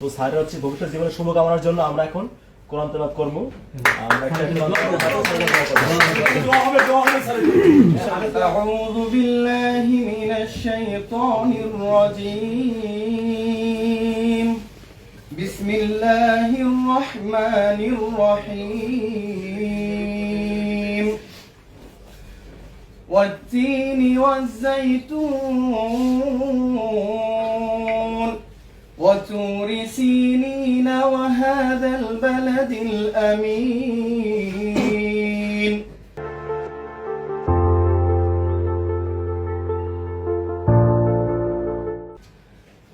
তো স্যারের হচ্ছে ভবিষ্যৎ জীবনের শুভকামনার জন্য আমরা এখন কোরআন তেলাওয়াত করব আমরা একটা কোরআন তেলাওয়াত করব। أعوذ بالله من الشيطان الرجيم بسم الله الرحمن الرحيم والتين والزيتون وتور سينين وهذا البلد الأمين.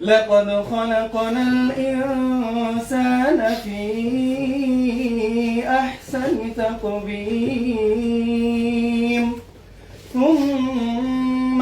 لقد خلقنا الإنسان في أحسن تقويم. ثم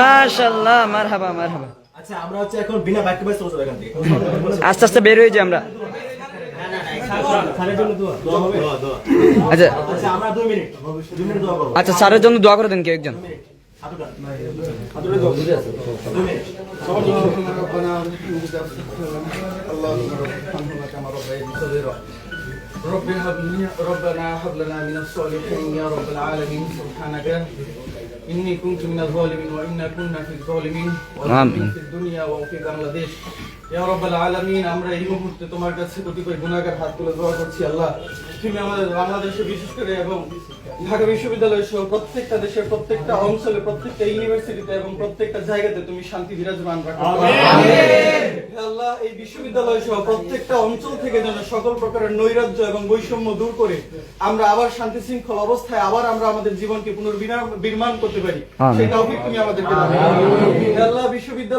মাশাল্লাহ মারহাবা মারহাবা আচ্ছা আমরা হচ্ছে এখন বিনা বাক্য ব্যস্ত বসে এখান থেকে আস্তে আস্তে বের হয়ে যাই আমরা স্যারের জন্য দোয়া দোয়া হবে আচ্ছা আচ্ছা আমরা দুই মিনিট দুই মিনিট দোয়া করবো আচ্ছা স্যারের জন্য দোয়া করে দেন কেউ একজন হাঁটুটা হাঁটুটা দোয়া বুঝে আছে দুই মিনিট সবার জন্য اللهم ربنا ولك اللهم ارحمهما كما ربياني صغيرا رب هب لنا ربنا هب لنا من الصالحين يا رب العالمين سبحانك إني كنت من الظالمين وإنا كنا في الظالمين وفي الدنيا وفي بنغلاديش রব্বাল আলামিন আমরা এই মুহূর্তে তোমার কাছে কতিপয় গুনাহগার হাত তুলে দোয়া করছি আল্লাহ তুমি আমাদের বাংলাদেশে বিশেষ করে এবং ঢাকা বিশ্ববিদ্যালয় সহ প্রত্যেকটা দেশের প্রত্যেকটা অঞ্চলে প্রত্যেকটা ইউনিভার্সিটিতে এবং প্রত্যেকটা জায়গাতে তুমি শান্তি বিরাজমান রাখো। আল্লাহ এই বিশ্ববিদ্যালয় সহ প্রত্যেকটা অঞ্চল থেকে যেন সকল প্রকারের নৈরাজ্য এবং বৈষম্য দূর করে আমরা আবার শান্তি শৃঙ্খল অবস্থায় আবার আমরা আমাদের জীবনকে পুনর্বিনির্মাণ করতে পারি। তৌফিক তুমি আমাদেরকে আল্লাহ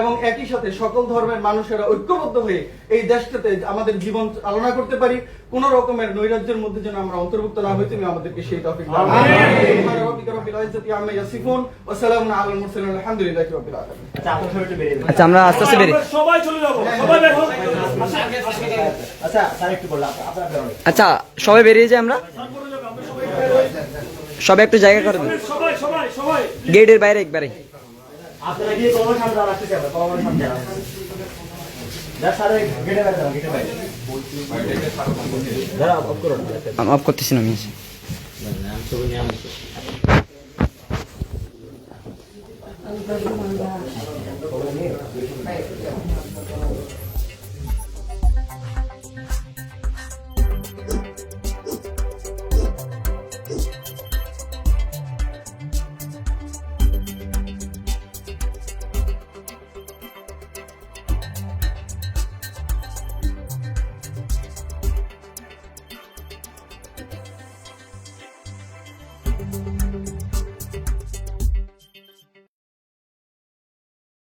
এবং একই সাথে সকল ধর্মের মানুষেরা ঐক্যবদ্ধ হয়ে এই দেশটাতে আমাদের জীবন চালনা করতে পারি। কোন রকমের নৈরাজ্যের মধ্যে যেন আমরা অন্তর্ভুক্ত না হই তুমি আমাদেরকে সেই আলামিন। আচ্ছা সবাই একটু বেরিয়ে যান। আচ্ছা আমরা আস্তে আস্তে বেরি সবাই চলে যাব। সবাই আচ্ছা স্যার একটু বললাম আপনার বেরোন। আচ্ছা সবাই বেরিয়ে যাই আমরা? সবাই একটু জায়গা করে দিন। সবাই সবাই সবাই। গেটের বাইরে একবারে। আপনারা গিয়ে কলমের সামনে বাইরে দাঁড়া অফ আমি অফ করতেছি না আমি ছবি আমি